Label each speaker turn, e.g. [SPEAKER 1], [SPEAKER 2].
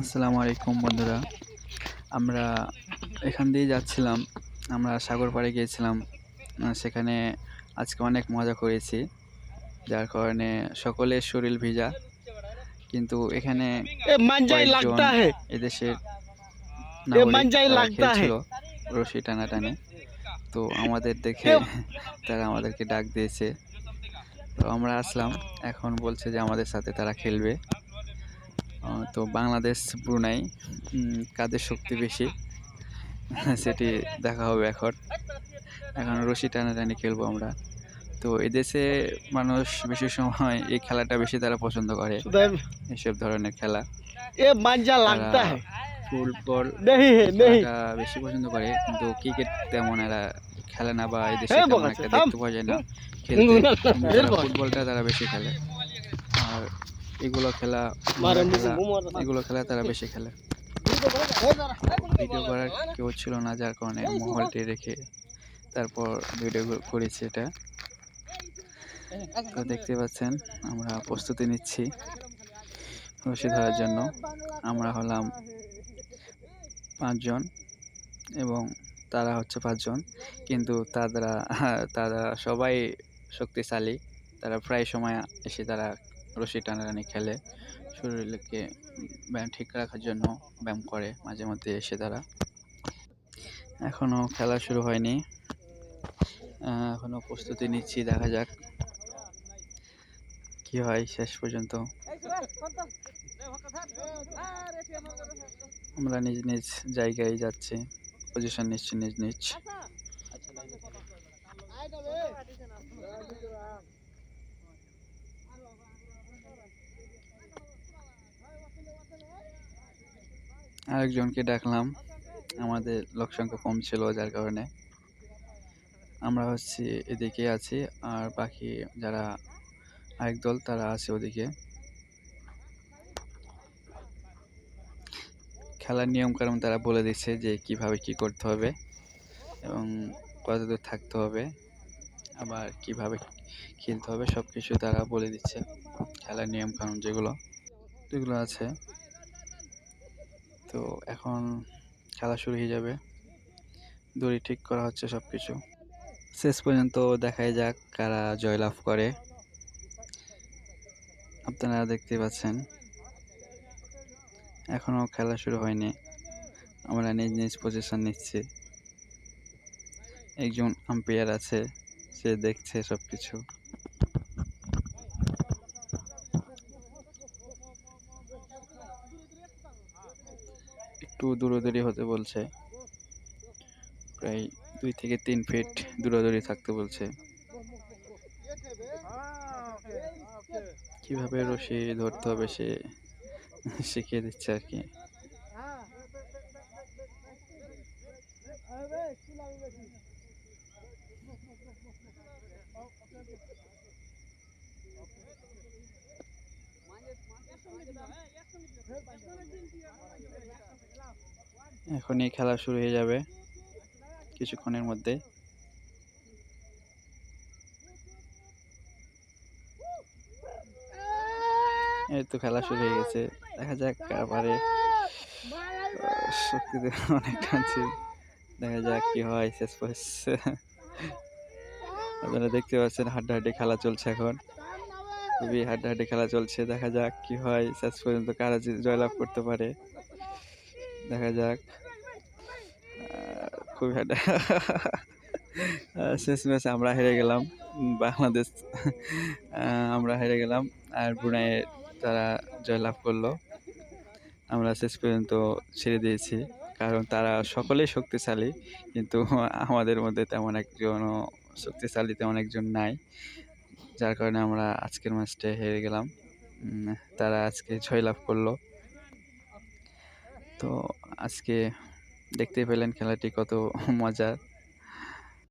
[SPEAKER 1] আসসালামু আলাইকুম বন্ধুরা। আমরা এখান দিয়ে যাচ্ছিলাম। আমরা সাগর পাড়ে গিয়েছিলাম। সেখানে আজকে অনেক মজা করেছি। যার কারণে সকলের শরীর ভিজা। কিন্তু এখানে এদেশের ছিল রশি টানাটানি। তো আমাদের দেখে তারা আমাদেরকে ডাক দিয়েছে। তো আমরা আসলাম। এখন বলছে যে আমাদের সাথে তারা খেলবে। তো বাংলাদেশ ব্রুনাই কাদের শক্তি বেশি? সেটি দেখা হবে এখন। এখন রশি টানাটানি খেলব আমরা। তো এদেশে মানুষ বেশি সময় এই খেলাটা বেশি তারা পছন্দ করে। এসব ধরনের খেলা।
[SPEAKER 2] এ মাঞ্জা লাগতা
[SPEAKER 1] ফুটবল বেশি পছন্দ করে কিন্তু ক্রিকেট তেমন এরা খেলে না বা এই দেশে একটা দেখতে পাওয়া যায় না খেলতে। ফুটবলটা তারা বেশি খেলে। আর এগুলো খেলা এগুলো খেলা তারা বেশি খেলে। ভিডিও করার কেউ ছিল না যার কারণে মহলটি রেখে তারপর ভিডিও করেছি এটা। তো দেখতে পাচ্ছেন আমরা প্রস্তুতি নিচ্ছি রশি ধরার জন্য। আমরা হলাম পাঁচজন এবং তারা হচ্ছে পাঁচজন। কিন্তু তারা তারা সবাই শক্তিশালী। তারা প্রায় সময় এসে তারা রশি টানাটানি খেলে শরীরকে ব্যায়াম ঠিক রাখার জন্য ব্যায়াম করে মাঝে মধ্যে এসে তারা এখনও খেলা শুরু হয়নি এখনও প্রস্তুতি নিচ্ছি দেখা যাক কি হয় শেষ পর্যন্ত আমরা নিজ নিজ জায়গায় যাচ্ছি পজিশন নিচ্ছি নিজ নিজ আরেকজনকে ডাকলাম। আমাদের লোক সংখ্যা কম ছিল যার কারণে। আমরা হচ্ছে এদিকে আছি আর বাকি যারা আরেক দল, তারা আছে ওদিকে। খেলার নিয়ম কানুন তারা বলে দিচ্ছে যে কীভাবে কি করতে হবে এবং কতদূর থাকতে হবে, আবার কীভাবে খেলতে হবে সব কিছু তারা বলে দিচ্ছে। খেলার নিয়ম কানুন যেগুলো। যেগুলো আছে। তো এখন খেলা শুরু হয়ে যাবে। দড়ি ঠিক করা হচ্ছে সব কিছু শেষ পর্যন্ত দেখাই যাক কারা জয়লাভ করে। আপনারা দেখতে পাচ্ছেন। এখনও খেলা শুরু হয়নি। আমরা নিজ নিজ পজিশন নিচ্ছি। একজন আম্পায়ার আছে, সে দেখছে সব কিছু একটু দূরদূরি হতে বলছে। প্রায় দুই থেকে তিন ফিট দূরদূরি থাকতে বলছে। কীভাবে রশি ধরতে হবে সে শিখিয়ে দিচ্ছে আর কি। এখনই খেলা শুরু হয়ে যাবে কিছুক্ষণের মধ্যে। এই তো খেলা শুরু হয়ে গেছে। দেখা যাক কার পারে আহ, শক্তিতে অনেক টানছি দেখা যাক কি হয় শেষ পর্যন্ত। আপনারা দেখতে পাচ্ছেন হাড্ডাহাড্ডি খেলা চলছে এখন। খুবই হাড্ডাহাড্ডি খেলা চলছে। দেখা যাক কি হয়। শেষ পর্যন্ত কারা জয়লাভ করতে পারে। দেখা যাক। খুবই হাড্ডা শেষ ম্যাচে আমরা হেরে গেলাম। বাংলাদেশ আমরা হেরে গেলাম। আর ব্রুনাই তারা জয়লাভ করল। আমরা শেষ পর্যন্ত ছেড়ে দিয়েছি। কারণ তারা সকলেই শক্তিশালী। কিন্তু আমাদের মধ্যে তেমন একজনও শক্তিশালী তেমন একজন নাই। যার কারণে আমরা আজকের ম্যাচটা হেরে গেলাম। তারা আজকে ছয় লাভ করল। তো আজকে দেখতে পেলেন খেলাটি কত মজার।